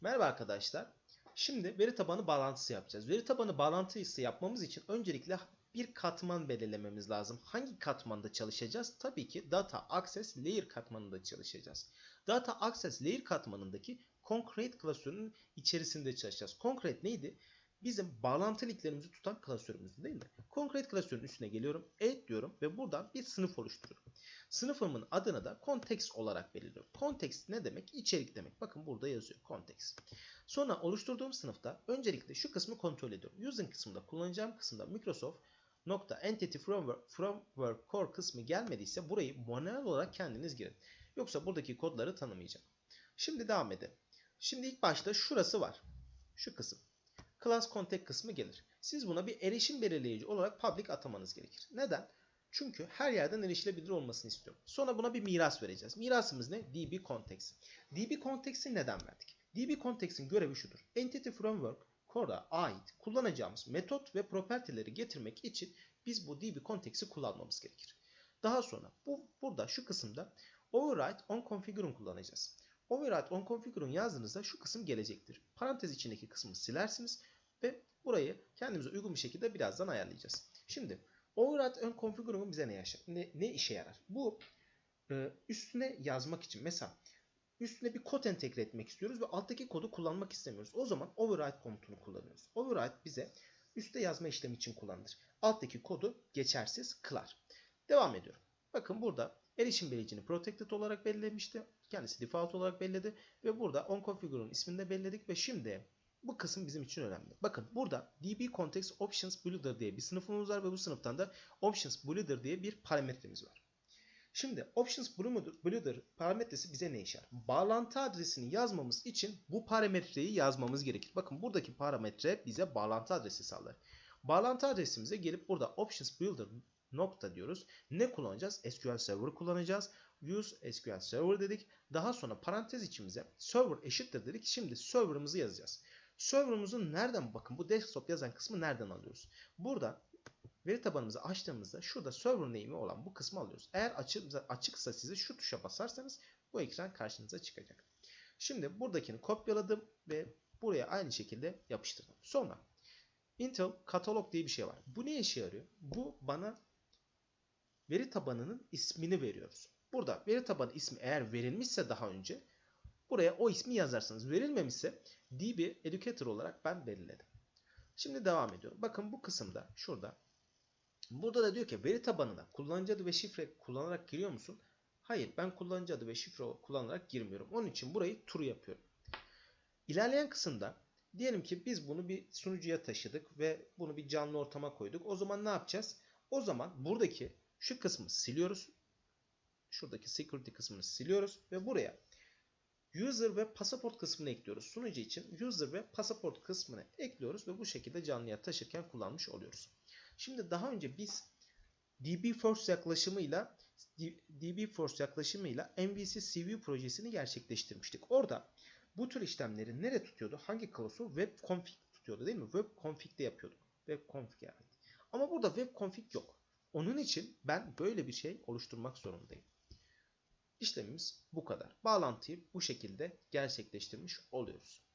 Merhaba arkadaşlar. Şimdi veri tabanı bağlantısı yapacağız. Veri tabanı bağlantısı yapmamız için öncelikle bir katman belirlememiz lazım. Hangi katmanda çalışacağız? Tabii ki Data Access Layer katmanında çalışacağız. Data Access Layer katmanındaki Concrete klasörünün içerisinde çalışacağız. Concrete neydi? Bizim bağlantı linklerimizi tutan klasörümüzdü değil mi? Concrete klasörün üstüne geliyorum. Add diyorum ve buradan bir sınıf oluşturuyorum. Sınıfımın adını da context olarak belirliyorum. Context ne demek? İçerik demek. Bakın burada yazıyor context. Sonra oluşturduğum sınıfta öncelikle şu kısmı kontrol ediyorum. Using kısmında kullanacağım kısımda Microsoft nokta entity framework, framework core kısmı gelmediyse burayı manuel olarak kendiniz girin. Yoksa buradaki kodları tanımayacağım. Şimdi devam edelim. Şimdi ilk başta şurası var. Şu kısım. Class contact kısmı gelir. Siz buna bir erişim belirleyici olarak public atamanız gerekir. Neden? Çünkü her yerden erişilebilir olmasını istiyorum. Sonra buna bir miras vereceğiz. Mirasımız ne? DB context. DB context'i neden verdik? DB context'in görevi şudur. Entity framework Core'a ait kullanacağımız metot ve property'leri getirmek için biz bu DB context'i kullanmamız gerekir. Daha sonra bu burada şu kısımda override on configure'un kullanacağız. Override on configure'un yazdığınızda şu kısım gelecektir. Parantez içindeki kısmı silersiniz ve burayı kendimize uygun bir şekilde birazdan ayarlayacağız. Şimdi override on configure'un bize ne, yaşar, ne, ne işe yarar? Bu e, üstüne yazmak için mesela üstüne bir kod entegre etmek istiyoruz ve alttaki kodu kullanmak istemiyoruz. O zaman override komutunu kullanıyoruz. Override bize üstte yazma işlemi için kullanılır. Alttaki kodu geçersiz kılar. Devam ediyorum. Bakın burada erişim belirticini protected olarak belirlemişti. Kendisi default olarak belirledi ve burada onConfigure'un ismini de belirledik ve şimdi bu kısım bizim için önemli. Bakın burada DB Context Options Builder diye bir sınıfımız var ve bu sınıftan da Options Builder diye bir parametremiz var. Şimdi Options Builder parametresi bize ne işler? Bağlantı adresini yazmamız için bu parametreyi yazmamız gerekir. Bakın buradaki parametre bize bağlantı adresi sağlar. Bağlantı adresimize gelip burada Options Builder nokta diyoruz. Ne kullanacağız? SQL Server kullanacağız. Use SQL Server dedik. Daha sonra parantez içimize server eşittir dedik. Şimdi server'ımızı yazacağız. Server'ımızın nereden bakın bu desktop yazan kısmı nereden alıyoruz? Burada veri tabanımızı açtığımızda şurada server name'i olan bu kısmı alıyoruz. Eğer açık, açıksa size şu tuşa basarsanız bu ekran karşınıza çıkacak. Şimdi buradakini kopyaladım ve buraya aynı şekilde yapıştırdım. Sonra Intel Catalog diye bir şey var. Bu ne işe yarıyor? Bu bana veri tabanının ismini veriyoruz. Burada veri tabanı ismi eğer verilmişse daha önce buraya o ismi yazarsınız. Verilmemişse DB Educator olarak ben belirledim. Şimdi devam ediyorum. Bakın bu kısımda şurada burada da diyor ki veri tabanına kullanıcı adı ve şifre kullanarak giriyor musun? Hayır ben kullanıcı adı ve şifre kullanarak girmiyorum. Onun için burayı true yapıyorum. İlerleyen kısımda diyelim ki biz bunu bir sunucuya taşıdık ve bunu bir canlı ortama koyduk. O zaman ne yapacağız? O zaman buradaki şu kısmı siliyoruz. Şuradaki security kısmını siliyoruz ve buraya user ve pasaport kısmını ekliyoruz. Sunucu için user ve pasaport kısmını ekliyoruz ve bu şekilde canlıya taşırken kullanmış oluyoruz. Şimdi daha önce biz DB Force yaklaşımıyla DB Force yaklaşımıyla MVC CV projesini gerçekleştirmiştik. Orada bu tür işlemleri nereye tutuyordu? Hangi klasör? Web config tutuyordu değil mi? Web config'de yapıyorduk. Web config yani. Ama burada web config yok. Onun için ben böyle bir şey oluşturmak zorundayım. İşlemimiz bu kadar. Bağlantıyı bu şekilde gerçekleştirmiş oluyoruz.